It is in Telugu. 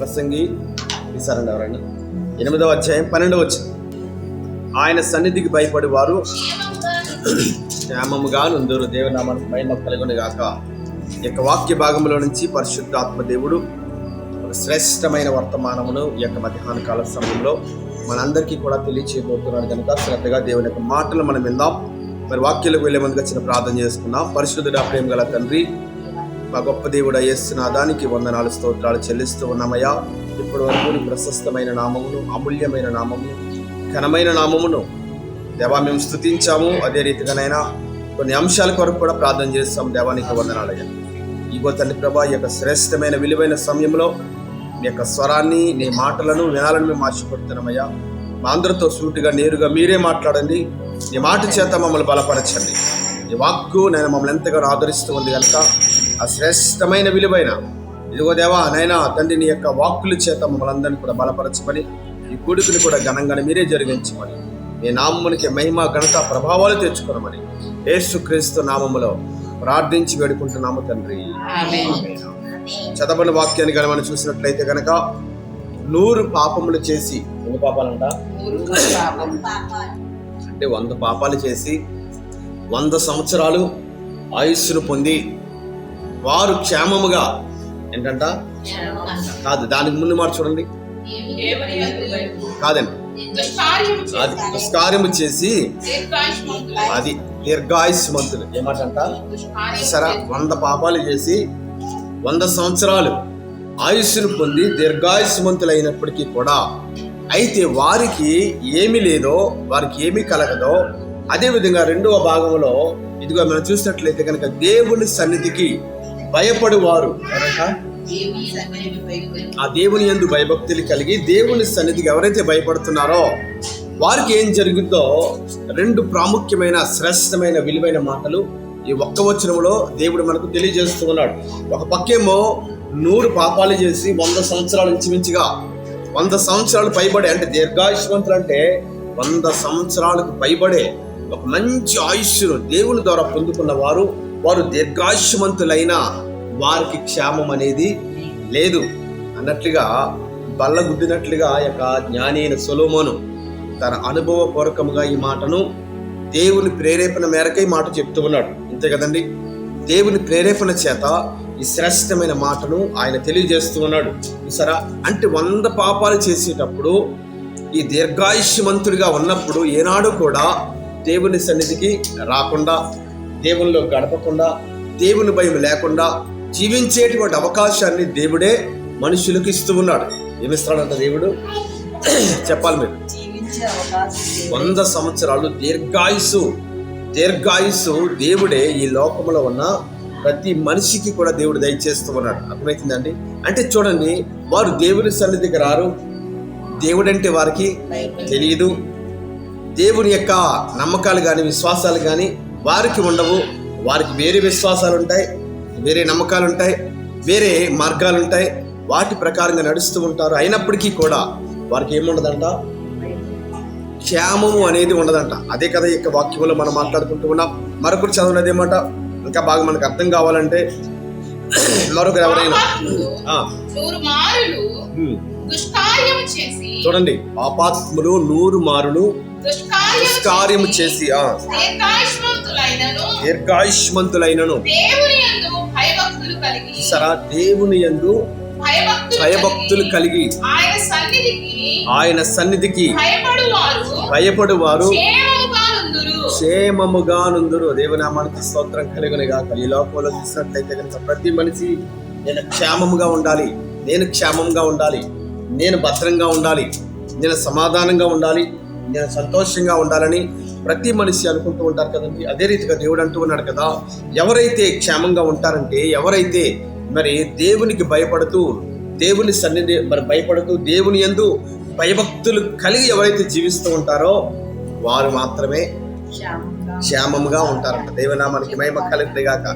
ప్రసంగి తీసారండి ఎవరండి ఎనిమిదవ అధ్యాయం పన్నెండవ వచ్చి ఆయన సన్నిధికి భయపడి వారు క్షేమముగా నుందరు. దేవనామానికి మహిమ కలుగును గాక యొక్క వాక్య భాగంలో నుంచి పరిశుద్ధాత్మ దేవుడు ఒక శ్రేష్టమైన వర్తమానమును ఈ యొక్క మధ్యాహ్న కాల సమయంలో మనందరికీ కూడా తెలియచేయబోతున్నాడు కనుక శ్రద్ధగా దేవుని యొక్క మాటలు మనం విందాం. మరి వాక్యాలకు వెళ్ళే ముందుగా చిన్న ప్రార్థన చేసుకుందాం. పరిశుద్ధుడ ప్రేమ గల తండ్రి మా గొప్ప దేవుడు దానికి వందనాలు స్తోత్రాలు చెల్లిస్తూ ఉన్నామయ్యా. ఇప్పటి వరకు నీ ప్రశస్తమైన నామమును అమూల్యమైన నామమును ఘనమైన నామమును దేవా మేము స్థుతించాము అదే రీతిగానైనా కొన్ని అంశాల కొరకు కూడా ప్రార్థన చేస్తాం. దేవానికి వందనాలయ్యా. ఇగో తండ్రి ప్రభా ఈ యొక్క శ్రేష్టమైన విలువైన సమయంలో నీ యొక్క స్వరాన్ని నీ మాటలను వినాలని మేము ఆశపడుతున్నామయ్యా. మా అందరితో సూటిగా నేరుగా మీరే మాట్లాడండి. నీ మాట చేత మమ్మల్ని బలపరచండి. నీ వాక్కు నేను మమ్మల్ని ఎంతగానో ఆదరిస్తూ ఉంది కనుక ఆ శ్రేష్టమైన విలువైన. ఇదిగో దేవా నైనా తండ్రి నీ యొక్క వాక్కుల చేత మమ్మల్ని అందరినీ కూడా బలపరచమని ఈ కొడుకుని కూడా ఘనంగా మీరే జరిగించమని మీ నామమునికి మహిమ ఘనత ప్రభావాలు తెచ్చుకోనమని యేసుక్రీస్తు నామములో ప్రార్థించి వేడుకుంటున్నాము తండ్రి. చదవని వాక్యాన్ని కనుక మనం చూసినట్లయితే కనుక నూరు పాపములు చేసి ఎన్ని పాపాలంట? అంటే వంద పాపాలు చేసి వంద సంవత్సరాలు ఆయుస్సును పొంది వారు క్షేమముగా ఏంటంట? కాదు దానికి ముందు మాట చూడండి. కాదండి. అది దుష్కార్యము చేసి అది దీర్ఘాయుష్మంతులు. ఏమాటంట? సరే వంద పాపాలు చేసి వంద సంవత్సరాలు ఆయుష్ను పొంది దీర్ఘాయుష్మంతులు అయినప్పటికీ కూడా అయితే వారికి ఏమి లేదో వారికి ఏమి కలగదో అదే విధంగా రెండవ భాగంలో ఇదిగో మనం చూసినట్లయితే కనుక దేవుని సన్నిధికి భయపడువారు ఆ దేవుని యందు భయభక్తులు కలిగి దేవుని సన్నిధికి ఎవరైతే భయపడుతున్నారో వారికి ఏం జరుగుతుందో రెండు ప్రాముఖ్యమైన శ్రేష్టమైన విలువైన మాటలు ఈ ఒక్క వచనంలో దేవుడు మనకు తెలియజేస్తూ ఉన్నాడు. ఒక పక్కేమో నూరు పాపాలు చేసి వంద సంవత్సరాలు ఇంచుమించుగా వంద సంవత్సరాలు పైబడే అంటే దీర్ఘాయుష్మంతులు అంటే వంద సంవత్సరాలకు పైబడే ఒక మంచి ఆయుష్ను దేవుని ద్వారా పొందుకున్న వారు వారు దీర్ఘాయుష్మంతులైన వారికి క్షేమం అనేది లేదు. అన్నట్లుగా బల్లగుద్దినట్లుగా ఆ యొక్క జ్ఞాని అయిన సొలోమోను తన అనుభవపూర్వకముగా ఈ మాటను దేవుని ప్రేరేపణ మేరకే ఈ మాట చెప్తూ ఉన్నాడు. అంతే కదండి? దేవుని ప్రేరేపణ చేత ఈ శ్రేష్టమైన మాటను ఆయన తెలియజేస్తూ ఉన్నాడు. సరా అంటే వంద పాపాలు చేసేటప్పుడు ఈ దీర్ఘాయుష్మంతుడిగా ఉన్నప్పుడు ఏనాడు కూడా దేవుని సన్నిధికి రాకుండా దేవునిలో గడపకుండా దేవుని భయం లేకుండా జీవించేటువంటి అవకాశాన్ని దేవుడే మనుషులకు ఇస్తూ ఉన్నాడు. ఏమిస్తాడంట దేవుడు? చెప్పాలి మీరు. వంద సంవత్సరాలు దీర్ఘాయుసు దీర్ఘాయుసు దేవుడే ఈ లోకంలో ఉన్న ప్రతి మనిషికి కూడా దేవుడు దయచేస్తూ ఉన్నాడు. అర్థమవుతుందండి అంటే చూడండి వారు దేవుని సన్నిధికి రారు దేవుడంటే వారికి తెలియదు. దేవుని యొక్క నమ్మకాలు కానీ విశ్వాసాలు కానీ వారికి ఉండవు. వారికి వేరే విశ్వాసాలు ఉంటాయి వేరే నమ్మకాలు ఉంటాయి వేరే మార్గాలు ఉంటాయి. వాటి ప్రకారంగా నడుస్తూ ఉంటారు. అయినప్పటికీ కూడా వారికి ఏముండదంట? క్షేమము అనేది ఉండదంట. అదే కదా ఈ యొక్క వాక్యంలో మనం మాట్లాడుకుంటూ ఉన్నాం. మరొకరు చదవనది ఏమాట? ఇంకా బాగా మనకు అర్థం కావాలంటే మరొకరు ఎవరైనా? దుష్కార్యము చేసి. చూడండి పాపాత్ములు నూరు మారులు దుష్కార్యము చేసి ఆ. దీర్ఘాయుష్మంతులైనను. సరా దేవుని యందు భయభక్తులు కలిగి. ఆయన సన్నిధికి భయపడు వారు క్షేమముగా నుందురు దేవునామానికి స్తోత్రం కలిగిన గాక ఈ లోకంలో చూసినట్లయితే కనుక ప్రతి మనిషి నేను క్షేమముగా ఉండాలి. నేను క్షేమంగా ఉండాలి. నేను భద్రంగా ఉండాలి. నేను సమాధానంగా ఉండాలి. నేను సంతోషంగా ఉండాలని ప్రతి మనిషి అనుకుంటూ ఉంటారు కదండి. అదే రీతిగా దేవుడు అంటూ ఉన్నాడు కదా ఎవరైతే క్షేమంగా ఉంటారంటే ఎవరైతే మరి దేవునికి భయపడుతూ దేవుని సన్నిధి మరి భయపడుతూ దేవుని యందు భయభక్తులు కలిగి ఎవరైతే జీవిస్తూ ఉంటారో వారు మాత్రమే క్షేమంగా ఉంటారంట. దేవనామానికి మహిమ కలిగితే గాక